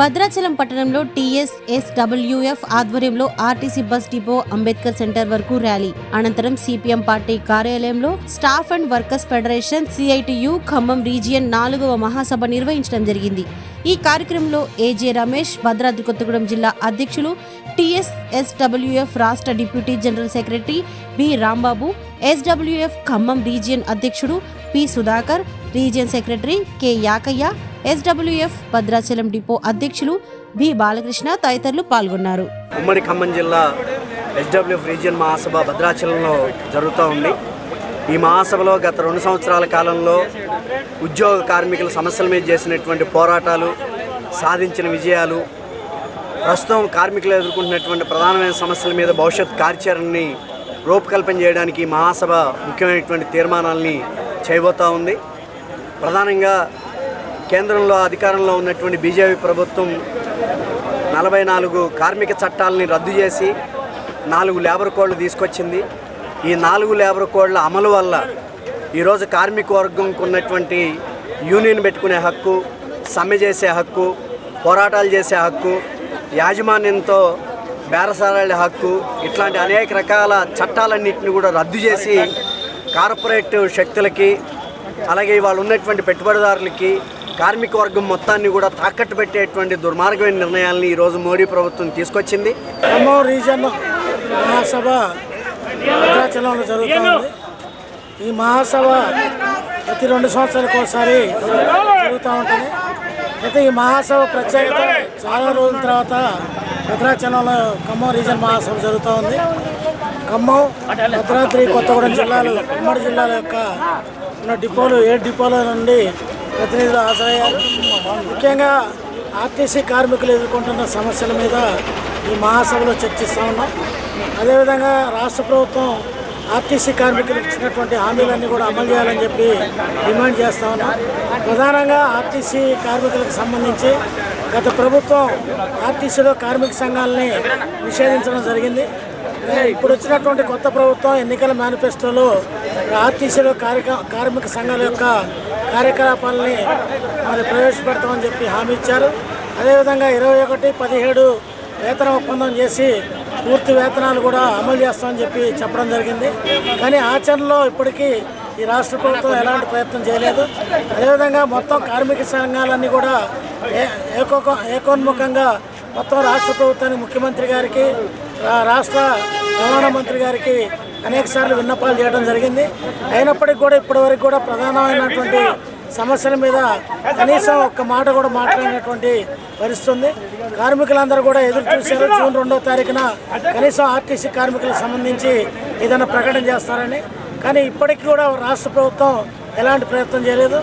భద్రాచలం పట్టణంలో టీఎస్ఎస్డబ్ల్యూఎఫ్ ఆధ్వర్యంలో RTC bus depot Ambedkar centre వరకు ర్యాలీ. అనంతరం సిపిఎం పార్టీ కార్యాలయంలో staff and workers federation CITU Khammam region నాలుగవ మహాసభ నిర్వహించడం జరిగింది. ఈ కార్యక్రమంలో ఏజే రమేష్ భద్రాద్రి కొత్తగూడెం జిల్లా అధ్యక్షులు టీఎస్ఎస్డబ్ల్యూఎఫ్ రాష్ట్ర deputy general secretary B Rambabu SWF Khammam region అధ్యక్షుడు P Sudhakar region secretary K Yakaiah SWF Bhadrachalam depot అధ్యక్షులు బి బాలకృష్ణ తదితరులు పాల్గొన్నారు. ఉమ్మడి ఖమ్మం జిల్లా ఎస్డబ్ల్యూఎఫ్ రీజియన్ మహాసభ భద్రాచలంలో జరుగుతూ ఉంది. ఈ మహాసభలో గత రెండు సంవత్సరాల కాలంలో ఉద్యోగ కార్మికుల సమస్యల మీద చేసినటువంటి పోరాటాలు సాధించిన విజయాలు ప్రస్తుతం కార్మికులు ఎదుర్కొంటున్నటువంటి ప్రధానమైన సమస్యల మీద భవిష్యత్ కార్యాచరణని రూపకల్పన చేయడానికి మహాసభ ముఖ్యమైనటువంటి తీర్మానాలని చేయబోతూ ఉంది. ప్రధానంగా కేంద్రంలో అధికారంలో ఉన్నటువంటి బీజేపీ ప్రభుత్వం నలభై నాలుగు కార్మిక చట్టాలని రద్దు చేసి నాలుగు లేబర్ కోడ్లు తీసుకొచ్చింది. ఈ నాలుగు లేబర్ కోడ్ల అమలు వల్ల ఈరోజు కార్మిక వర్గంకు ఉన్నటువంటి యూనియన్ పెట్టుకునే హక్కు సమ్మె చేసే హక్కు పోరాటాలు చేసే హక్కు యాజమాన్యంతో బేరసారాల హక్కు ఇట్లాంటి అనేక రకాల చట్టాలన్నింటిని కూడా రద్దు చేసి కార్పొరేట్ శక్తులకి అలాగే వాళ్ళు ఉన్నటువంటి పెట్టుబడిదారులకి కార్మిక వర్గం మొత్తాన్ని కూడా తాకట్టు పెట్టేటువంటి దుర్మార్గమైన నిర్ణయాలని ఈరోజు మోడీ ప్రభుత్వం తీసుకొచ్చింది. ఖమ్మం రీజన్ మహాసభ భద్రాచలంలో జరుగుతుంది. ఈ మహాసభ ప్రతి రెండు సంవత్సరాలకు ఒకసారి జరుగుతూ ఉంటుంది. అయితే ఈ మహాసభ ప్రత్యేకత చాలా రోజుల తర్వాత భద్రాచలంలో ఖమ్మం రీజన్ మహాసభ జరుగుతూ ఉంది. ఖమ్మం భద్రాద్రి కొత్తగూడెం జిల్లాలు ఉమ్మడి జిల్లాల యొక్క ఉన్న డిపోలు ఏ డిపోల నుండి ప్రతినిధులు హాజరయ్యారు. ముఖ్యంగా ఆర్టీసీ కార్మికులు ఎదుర్కొంటున్న సమస్యల మీద ఈ మహాసభలో చర్చిస్తూ ఉన్నాం. అదేవిధంగా రాష్ట్ర ప్రభుత్వం ఆర్టీసీ కార్మికులకు ఇచ్చినటువంటి హామీలన్నీ కూడా అమలు చేయాలని చెప్పి డిమాండ్ చేస్తూ ఉన్నాం. ప్రధానంగా ఆర్టీసీ కార్మికులకు సంబంధించి గత ప్రభుత్వం ఆర్టీసీలో కార్మిక సంఘాలని నిషేధించడం జరిగింది. ఇప్పుడు వచ్చినటువంటి కొత్త ప్రభుత్వం ఎన్నికల మేనిఫెస్టోలో ఆర్టీసీలో కార్యక కార్మిక సంఘాల యొక్క కార్యకలాపాలని మరి ప్రవేశపెడతామని చెప్పి హామీ ఇచ్చారు. అదేవిధంగా ఇరవై ఒకటి పదిహేడు వేతన ఒప్పందం చేసి పూర్తి వేతనాలు కూడా అమలు చేస్తామని చెప్పి చెప్పడం జరిగింది. కానీ ఆచరణలో ఇప్పటికీ ఈ రాష్ట్ర ప్రభుత్వం ఎలాంటి ప్రయత్నం చేయలేదు. అదేవిధంగా మొత్తం కార్మిక సంఘాలన్నీ కూడా ఏ ఏకోక ఏకోన్ముఖంగా మొత్తం రాష్ట్ర ప్రభుత్వానికి ముఖ్యమంత్రి గారికి రాష్ట్ర రవాణా మంత్రి గారికి అనేక సార్లు విన్నపాలు చేయడం జరిగింది. అయినప్పటికీ కూడా ఇప్పటివరకు కూడా ప్రధానమైనటువంటి సమస్యల మీద కనీసం ఒక్క మాట కూడా మాట్లాడినటువంటి పరిస్థితుంది. కార్మికులందరూ కూడా ఎదురు చూశారు. జూన్ రెండో తారీఖున కనీసం ఆర్టీసీ కార్మికులకు సంబంధించి ఏదైనా ప్రకటన చేస్తారని. కానీ ఇప్పటికీ కూడా రాష్ట్ర ప్రభుత్వం ఎలాంటి ప్రయత్నం చేయలేదు.